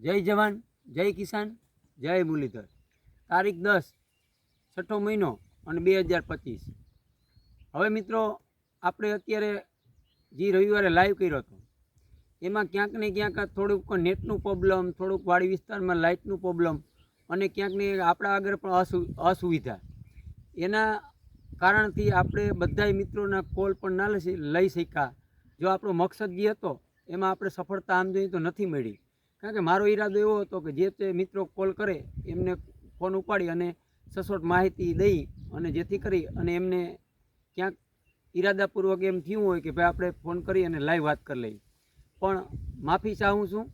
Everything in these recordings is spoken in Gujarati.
જય જવાન, જય કિસાન, જય મુરલીધર. તારીખ દસ, છઠ્ઠો મહિનો અને બે હજાર પચીસ. હવે મિત્રો, આપણે અત્યારે જે રવિવારે લાઈવ કર્યો હતો, એમાં ક્યાંક ને ક્યાંક થોડુંક નેટનું પ્રોબ્લેમ થોડુંક વાડી વિસ્તારમાં લાઇટનું પ્રોબ્લેમ અને ક્યાંક ને આપણા આગળ પણ અસુ, અસુવિધા. એના કારણથી આપણે બધાય મિત્રોના કોલ પણ ના લઈ શક્યા. જો આપણો મકસદ જે હતો, એમાં આપણે સફળતા આમ જોઈએ તો નથી મળી. કારણ કે મારો ઈરાદો એવો હતો કે જે તે મિત્રો કોલ કરે, એમને ફોન ઉપાડી અને સચોટ માહિતી દઈ અને જેથી કરી અને એમને ક્યાંક ઈરાદાપૂર્વક એમ થયું હોય કે ભાઈ આપણે ફોન કરી અને લાઈવ વાત કરી લઈએ. પણ માફી ચાહું છું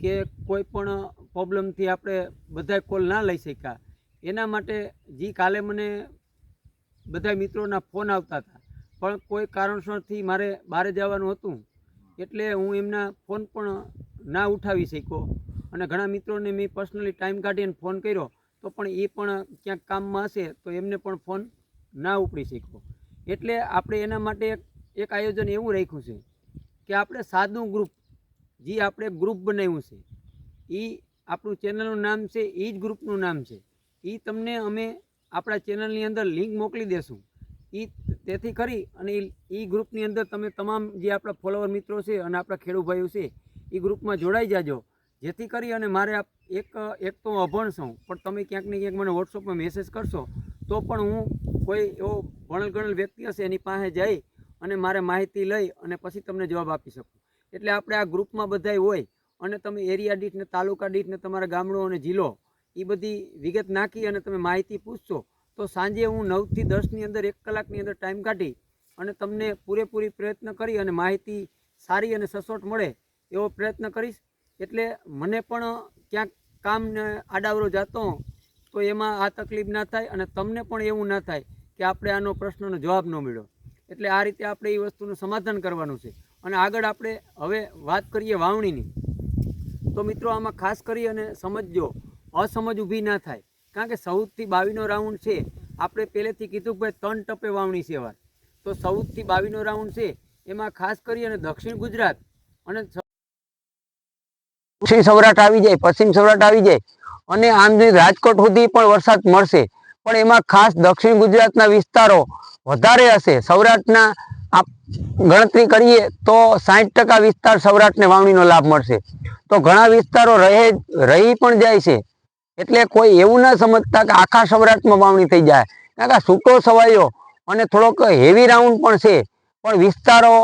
કે કોઈ પણ પ્રોબ્લેમથી આપણે બધા કોલ ના લઈ શક્યા. એના માટે જે કાલે મને બધા મિત્રોના ફોન આવતા હતા. પણ કોઈ કારણસરથી મારે બહાર જવાનું હતું. એટલે હું એમના ફોન પણ ના ઉઠાવી શક્યો. અને ઘણા મિત્રોને મેં પર્સનલી ટાઈમ કાઢીને ફોન કર્યો, તો પણ એ પણ ક્યાંક કામમાં હશે, તો એમને પણ ફોન ના ઉપડી શક્યો. એટલે આપણે એના માટે એક આયોજન એવું રાખ્યું છે કે આપણે સાદું ગ્રુપ જે આપણે ગ્રુપ બનાવ્યું છે, એ આપણું ચેનલનું નામ છે, એ જ ગ્રુપનું નામ છે. એ તમને અમે આપણા ચેનલની અંદર લિંક મોકલી દેશું. એ તેથી કરી અને એ ગ્રુપની અંદર તમે તમામ જે આપણા ફોલોવર મિત્રો છે અને આપણા ખેડૂત ભાઈઓ છે એ ગ્રુપમાં જોડાઈ જાજો. જેથી કરી અને મારે એક એક તો અભણ છું, પણ તમે ક્યાંક ને ક્યાંક મને વોટ્સઅપમાં મેસેજ કરશો, તો પણ હું કોઈ એવો ભણેલ ગણેલ વ્યક્તિ હશે એની પાસે જઈ અને મારે માહિતી લઈ અને પછી તમને જવાબ આપી શકું. એટલે આપણે આ ગ્રુપમાં બધાય હોય અને તમે એરિયા દીઠ ને તાલુકા દીઠ ને તમારા ગામડો અને જિલ્લો એ બધી વિગત નાખી અને તમે માહિતી પૂછશો, તો સાંજે હું નવથી દસની અંદર એક કલાકની અંદર ટાઈમ કાઢી અને તમને પૂરેપૂરી પ્રયત્ન કરી અને માહિતી સારી અને સચોટ મળે એવો પ્રયત્ન કરીશ. એટલે મને પણ ક્યાંક કામને આડાવરો જાતો તો એમાં આ તકલીફ ના થાય અને તમને પણ એવું ના થાય કે આપણે આનો પ્રશ્નનો જવાબ ન મળ્યો. એટલે આ રીતે આપણે એ વસ્તુનું સમાધાન કરવાનું છે. અને આગળ આપણે હવે વાત કરીએ વાવણીની. તો મિત્રો આમાં ખાસ કરી અને સમજજો, અસમજ ઊભી ના થાય. કારણ કે સૌથી બાવીનો રાઉન્ડ છે. આપણે પહેલેથી કીધું કે ભાઈ ત્રણ ટપે વાવણી છે વાર તો સૌથી બાવીનો રાઉન્ડ છે. એમાં ખાસ કરી અને દક્ષિણ ગુજરાત અને દક્ષિણ સૌરાષ્ટ્ર આવી જાય, પશ્ચિમ સૌરાષ્ટ્ર આવી જાય અને આમ રાજકોટ સુધી પણ વરસાદ મળશે. પણ એમાં ખાસ દક્ષિણ ગુજરાતના વિસ્તારો વધારે હશે. સૌરાષ્ટ્રના ગણતરી કરીએ તો સાઠ ટકા વિસ્તાર સૌરાષ્ટ્રને વાવણીનો લાભ મળશે. તો ઘણા વિસ્તારો રહે, રહી પણ જાય છે. એટલે કોઈ એવું ના સમજતા કે આખા સૌરાષ્ટ્રમાં વાવણી થઈ જાય. કારણ કે સૂકો સવાયો અને થોડોક હેવી રાઉન્ડ પણ છે. પણ વિસ્તારો,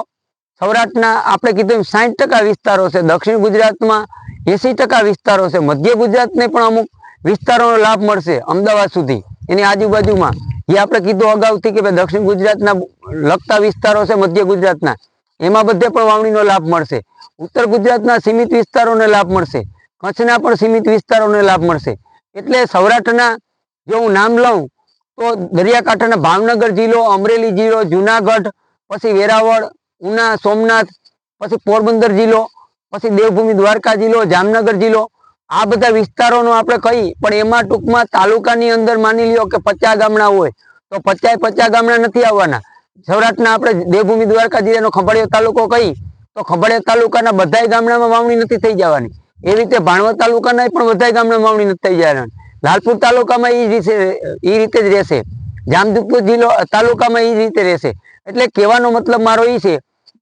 સૌરાષ્ટ્રના આપણે કીધું સાઠ ટકા વિસ્તારો છે. દક્ષિણ ગુજરાતમાં એંસી ટકા વિસ્તારો છે. મધ્ય ગુજરાતને પણ અમુક વિસ્તારોનો લાભ મળશે અમદાવાદ સુધી. એની આજુબાજુમાં એ આપણે કીધું અગાઉથી કે ભાઈ દક્ષિણ ગુજરાતના લગતા વિસ્તારો છે મધ્ય ગુજરાતના. એમાં બધે પણ વાવણીનો લાભ મળશે. ઉત્તર ગુજરાતના સીમિત વિસ્તારોને લાભ મળશે. કચ્છના પણ સીમિત વિસ્તારોને લાભ મળશે. એટલે સૌરાષ્ટ્રના જો હું નામ લઉં, તો દરિયાકાંઠાના ભાવનગર જિલ્લો, અમરેલી જિલ્લો, જુનાગઢ, પછી વેરાવળ, ઉના, સોમનાથ, પછી પોરબંદર જિલ્લો પછી દેવભૂમિ દ્વારકા જિલ્લો, જામનગર જિલ્લો, આ બધા વિસ્તારોનો આપણે કહી, પણ એમાં ટૂંકમાં તાલુકાની અંદર માની લ્યો કે પચાસ ગામડા હોય, તો પચાસ પચાસ ગામડા નથી આવવાના. સૌરાષ્ટ્રના આપણે દેવભૂમિ દ્વારકા જિલ્લાનો ખંભાળિયો તાલુકો કહી, તો ખંભાળિયા તાલુકાના બધાય ગામડામાં વાવણી નથી થઈ જવાની. એ રીતે ભાણવડ તાલુકાના પણ બધાય ગામડામાં વાવણી નથી થઈ જવાની. લાલપુર તાલુકામાં એ રીતે એ રીતે જ રહેશે. જામદુપુર જિલ્લો તાલુકામાં એ રીતે રહેશે. એટલે કહેવાનો મતલબ મારો એ છે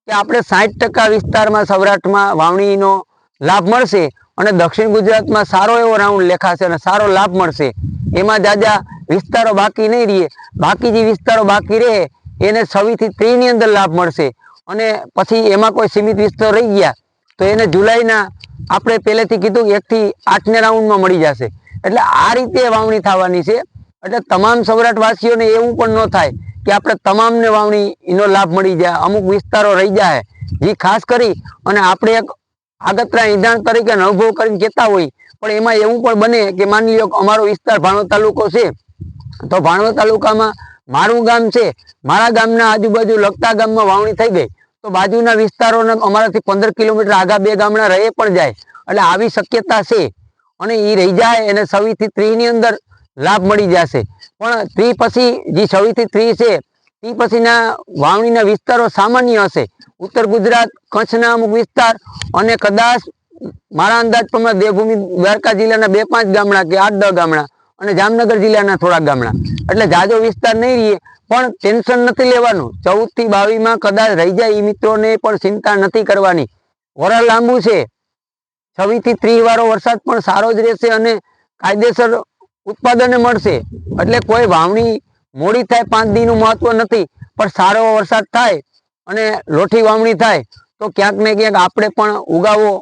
કે આપણે સાઠ ટકા વિસ્તારમાં સૌરાષ્ટ્રમાં વાવણીનો લાભ મળશે અને દક્ષિણ ગુજરાતમાં સારો એવો રાઉન્ડ લેખાશે અને સારો લાભ મળશે. એમાં જાજા વિસ્તારો બાકી નહીં રહીએ બાકી જે વિસ્તારો બાકી રહે, એને છવ્વીસથી ત્રીસની અંદર લાભ મળશે. અને પછી એમાં કોઈ સીમિત વિસ્તારો રહી ગયા, તો એને જુલાઈના આપણે પહેલેથી કીધું એકથી આઠને રાઉન્ડમાં મળી જશે. એટલે આ રીતે વાવણી થવાની છે. એટલે તમામ સૌરાષ્ટ્રવાસીઓને એવું પણ ન થાય કે આપણે તમામને વાવણી એનો લાભ મળી જાય, અમુક વિસ્તારો રહી જાય, જે ખાસ કરી અને આપણે એક આગતરા નિદાન તરીકે અનુભવ કરીને કહેતા હોય, પણ એમાં એવું પણ બને કે માની લો અમારો વિસ્તાર ભાણવડ તાલુકો છે, તો ભાણવડ તાલુકામાં મારું ગામ છે, મારા ગામના આજુબાજુ લગતા ગામમાં વાવણી થઈ ગઈ, તો બાજુના વિસ્તારોને અમારાથી પંદર કિલોમીટર આગા બે ગામડા રહે પણ જાય, એટલે આવી શક્યતા છે, અને એ રહી જાય એને સવીથી ત્રીસની અંદર લાભ મળી જશે. પણ ત્રી પછી જે છવ્વીસથી ત્રીસ છે, તે પછીના વાવણીના વિસ્તારો સામાન્ય હશે. ઉત્તર ગુજરાત, કચ્છના અમુક વિસ્તાર અને કદાચ મારા અંદાજ પ્રમાણે દેવભૂમિ દ્વારકા જિલ્લાના બે પાંચ ગામડા કે આઠ દસ ગામડા અને જામનગર જિલ્લાના થોડાક ગામડા. એટલે જાજો વિસ્તાર નહીં રહીએ, પણ ટેન્શન નથી લેવાનું. ચૌદથી બાવીસ કદાચ રહી જાય એ મિત્રોને પણ ચિંતા નથી કરવાની. વરસ લાંબુ છે. છવ્વીસથી ત્રીસ વાળો વરસાદ પણ સારો જ રહેશે અને કાયદેસર ઉત્પાદન મળશે. એટલે કોઈ વાવણી મોડી થાય, પાંચ દીનું મહત્વ નથી, પણ સારો વરસાદ થાય અને લોઠી વાવણી થાય, તો ક્યાંક ને ક્યાંક આપણે પણ ઉગાવો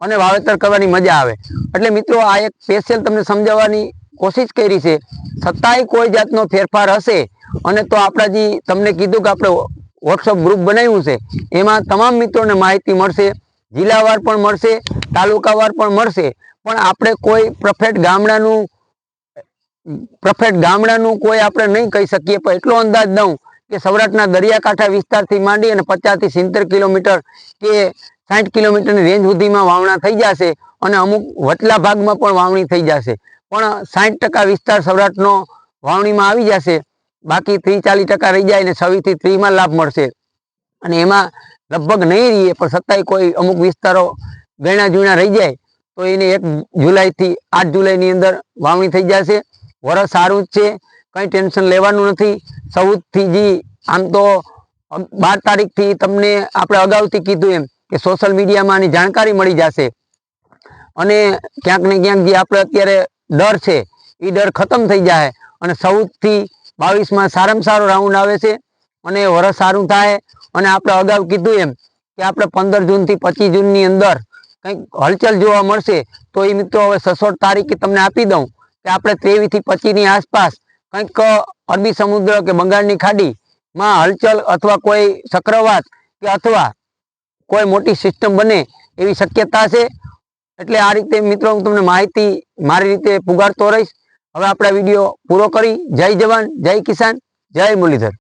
અને વાવેતર કરવાની મજા આવે. એટલે મિત્રો, આ એક સ્પેશિયલ તમને સમજાવવાની કોશિશ કરી છે. છતાંય કોઈ જાતનો ફેરફાર હશે અને તો આપણા જે તમને કીધું કે આપણે વોટ્સઅપ ગ્રુપ બનાવ્યું છે. એમાં તમામ મિત્રોને માહિતી મળશે જિલ્લાવાર પણ મળશે તાલુકાવાર પણ મળશે. પણ આપણે કોઈ પરફેક્ટ ગામડાનું પરફેક્ટ ગામડાનું કોઈ આપણે નહીં કહી શકીએ, પણ એટલો અંદાજ દઉં કે સૌરાષ્ટ્રના દરિયાકાંઠા વિસ્તારથી માંડી અને પચાસથી સિત્તેર કિલોમીટર કે સાઠ કિલોમીટરની રેન્જ સુધીમાં વાવણા થઈ જશે અને અમુક વટલા ભાગમાં પણ વાવણી થઈ જશે. પણ સાઠ ટકા વિસ્તાર સૌરાષ્ટ્રનો વાવણીમાં આવી જશે, બાકી ત્રીસ ચાલીસ ટકા રહી જાય અને છવ્વીસથી ત્રીસમાં લાભ મળશે. અને એમાં લગભગ નહીં રહીએ, પણ છતાંય કોઈ અમુક વિસ્તારો ગણા જૂણા રહી જાય, તો એને એક જુલાઈથી આઠ જુલાઈની અંદર વાવણી થઈ જશે. વરસ સારું જ છે, કંઈ ટેન્શન લેવાનું નથી. સૌથી જી, આમ તો બાર તારીખથી તમને આપણે અગાઉથી કીધું એમ કે સોશિયલ મીડિયામાં આની જાણકારી મળી જશે. અને ક્યાંક ને ક્યાંક જે આપણે અત્યારે ડર છે એ ડર ખતમ થઈ જાય. અને સૌથી બાવીસમાં સારામાં સારો રાઉન્ડ આવે છે, અને વરસ સારું થાય. અને આપણે અગાઉ કીધું એમ કે આપણે પંદર જૂનથી પચીસ જૂનની અંદર કંઈક હલચલ જોવા મળશે, તો એ મિત્રો હવે સસોટ તારીખે તમને આપી દઉં. કે આપણે ત્રેવીસથી પચીસની આસપાસ કંઈક અરબી સમુદ્ર કે બંગાળની ખાડીમાં હલચલ અથવા કોઈ ચક્રવાત કે અથવા કોઈ મોટી સિસ્ટમ બને એવી શક્યતા છે. એટલે આ રીતે મિત્રો હું તમને માહિતી મારી રીતે પુગાડતો રહીશ. હવે આપણે વીડિયો પૂરો કરી. જય જવાન, જય કિસાન, જય મુરલીધર.